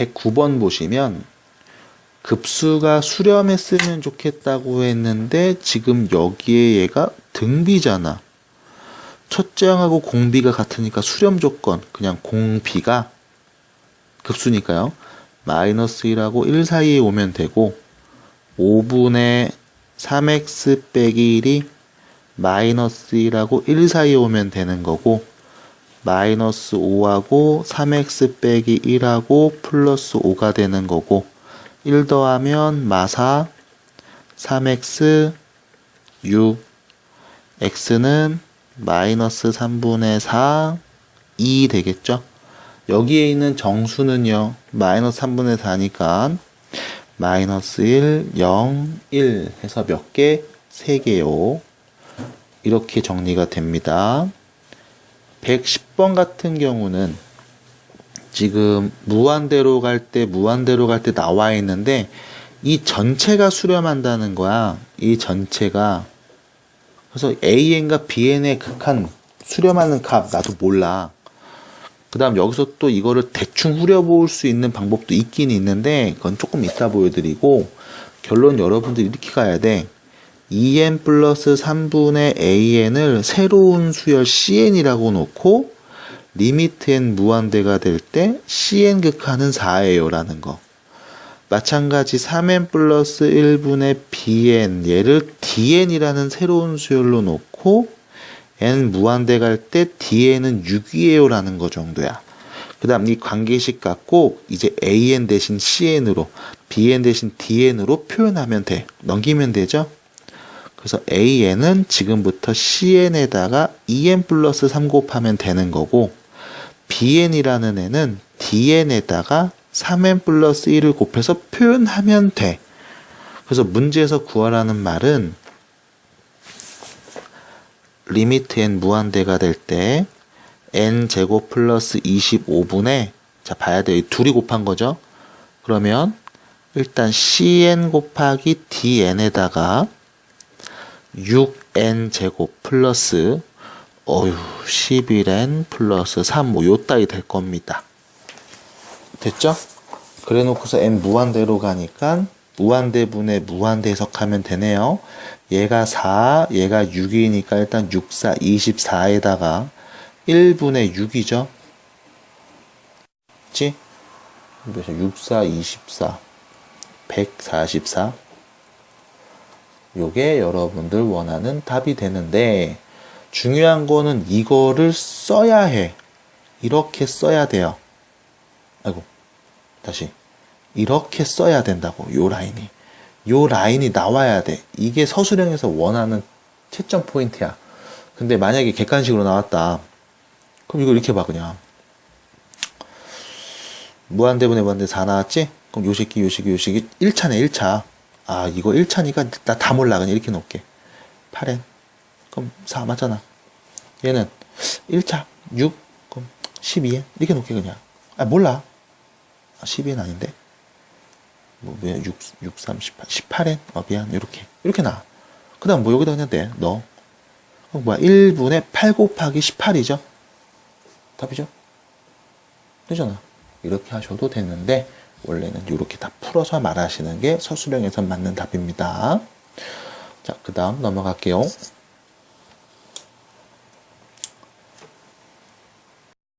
109번 보시면 급수가 수렴했으면 좋겠다고 했는데 지금 여기에 얘가 등비잖아. 첫째 항하고 공비가 같으니까 수렴 조건 그냥 공비가 급수니까요. 마이너스 1하고 1 사이에 오면 되고 5분의 3x 빼기 1이 마이너스 1하고 1 사이에 오면 되는 거고 마이너스 5하고 3x 빼기 1하고 플러스 5가 되는 거고 1 더하면 마사 3x 6 x는 마이너스 3분의 4 2 되겠죠? 여기에 있는 정수는요 마이너스 3분의 4니까 마이너스 1, 0, 1 해서 몇 개? 3개요. 이렇게 정리가 됩니다. 110번 같은 경우는 지금 무한대로 갈 때 무한대로 갈 때 나와 있는데 이 전체가 수렴한다는 거야. 이 전체가 그래서 AN과 BN의 극한 수렴하는 값 나도 몰라. 그 다음 여기서 또 이거를 대충 후려볼 수 있는 방법도 있긴 있는데 그건 조금 이따 보여드리고 결론 여러분들 이렇게 가야 돼. 2n 플러스 3분의 an을 새로운 수열 cn이라고 놓고 리미트 n 무한대가 될 때 cn 극한은 4예요 라는 거. 마찬가지 3n 플러스 1분의 bn 얘를 dn이라는 새로운 수열로 놓고 n 무한대 갈 때 dn은 6이에요 라는 거 정도야. 그 다음 이 관계식 갖고 이제 an 대신 cn으로 bn 대신 dn으로 표현하면 돼. 넘기면 되죠? 그래서 an은 지금부터 cn에다가 2n 플러스 3 곱하면 되는 거고 bn이라는 애는 dn에다가 3n 플러스 1을 곱해서 표현하면 돼. 그래서 문제에서 구하라는 말은 리미트 n 무한대가 될 때 n 제곱 플러스 25분의 자 봐야 돼요. 이 둘이 곱한 거죠. 그러면 일단 cn 곱하기 dn에다가 6n 제곱 플러스 어휴 11n 플러스 3 뭐 요따위 될 겁니다. 됐죠? 그래 놓고서 n 무한대로 가니까 무한대분의 무한대 해석하면 되네요. 얘가 4, 얘가 6이니까 일단 6, 4, 24에다가 1분의 6이죠. 그치? 그래서 6, 4, 24, 144. 요게 여러분들 원하는 답이 되는데, 중요한 거는 이거를 써야 해. 이렇게 써야 돼요. 아이고, 다시. 이렇게 써야 된다고, 요 라인이. 요 라인이 나와야 돼. 이게 서술형에서 원하는 채점 포인트야. 근데 만약에 객관식으로 나왔다. 그럼 이거 이렇게 봐, 그냥. 무한대분의 무한대 4 나왔지? 그럼 요 새끼, 요 새끼, 요 새끼. 1차네, 1차. 아, 이거 1차니까 나 다 몰라. 그냥 이렇게 놓을게. 8n. 그럼 4 맞잖아. 얘는 1차, 6, 그럼 12n. 이렇게 놓을게, 그냥. 아, 몰라. 아, 12n 아닌데? 뭐, 뭐야, 6, 6, 3, 18, 18엔? 어, 미안, 이렇게. 이렇게 나. 그 다음 뭐 여기다 그냥 내, 넣어. 그럼 뭐야, 1분의 8 곱하기 18이죠? 답이죠? 되잖아. 이렇게 하셔도 되는데, 원래는 이렇게 다 풀어서 말하시는 게 서술형에서 맞는 답입니다. 자, 그 다음 넘어갈게요.